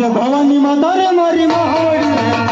આજે ભવાની માતા રે મારી મહાવડી